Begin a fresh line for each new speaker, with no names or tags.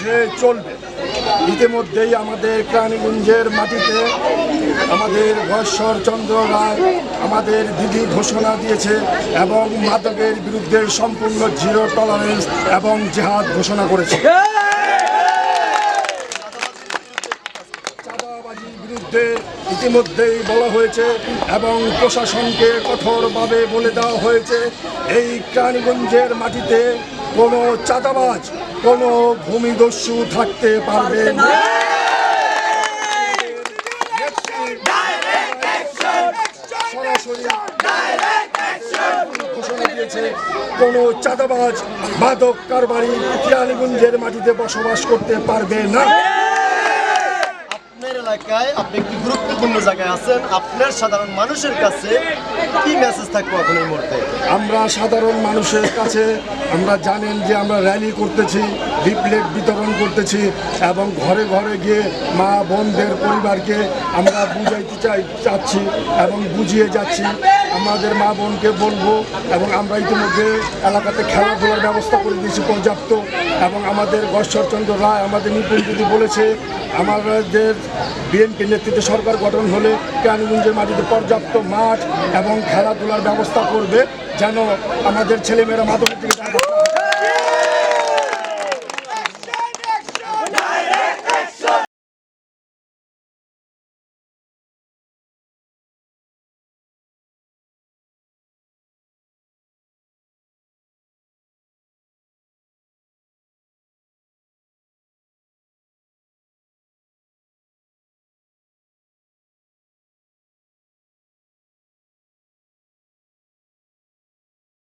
চলছে, চলবে। ইতিমধ্যেই আমাদের প্রাণীগঞ্জের মাটিতে আমাদের ঘশ্বর চন্দ্র রায় আমাদের দিদি ঘোষণা দিয়েছে এবং মাদকের বিরুদ্ধে সম্পূর্ণ জিরো টলারেন্স এবং জেহাদ ঘোষণা করেছে। বিরুদ্ধে ইতিমধ্যেই বলা হয়েছে এবং প্রশাসনকে কঠোরভাবে বলে দেওয়া হয়েছে, এই প্রাণীগঞ্জের মাটিতে কোনো চাঁদাবাজ কোনো ভূমিদস্যু থাকতে পারবে না। সরাসরি ঘোষণা দিয়েছে কোনো চাঁদাবাজ মাদক কারবারি প্রাণীগঞ্জের মাটিতে বসবাস করতে পারবে না।
এলাকায় আপনি একটি গুরুত্বপূর্ণ জায়গায় আছেন, আপনার সাধারণ মানুষের কাছে কি মেসেজ থাকব এখন এই মুহূর্তে?
আমরা সাধারণ মানুষের কাছে আমরা জানেন যে আমরা র্যালি করতেছি। লিফলেট বিতরণ করতেছি এবং ঘরে ঘরে গিয়ে মা বোনদের পরিবারকে আমরা বুঝাইতে চাই চাচ্ছি এবং বুঝিয়ে যাচ্ছি আমাদের মা বোনকে বলব এবং আমরা ইতিমধ্যে এলাকাতে খেলাধুলার ব্যবস্থা করে দিয়েছি পর্যাপ্ত এবং আমাদের গশ্বরচন্দ্র রায়, আমাদের নিপুণ দিদি বলেছে, আমাদের বিএনপি নেতৃত্বে সরকার গঠন হলে কেরানীগঞ্জের মাটিতে পর্যাপ্ত মাঠ এবং খেলাধুলার ব্যবস্থা করবে যেন আমাদের ছেলেমেয়েরা না যায়।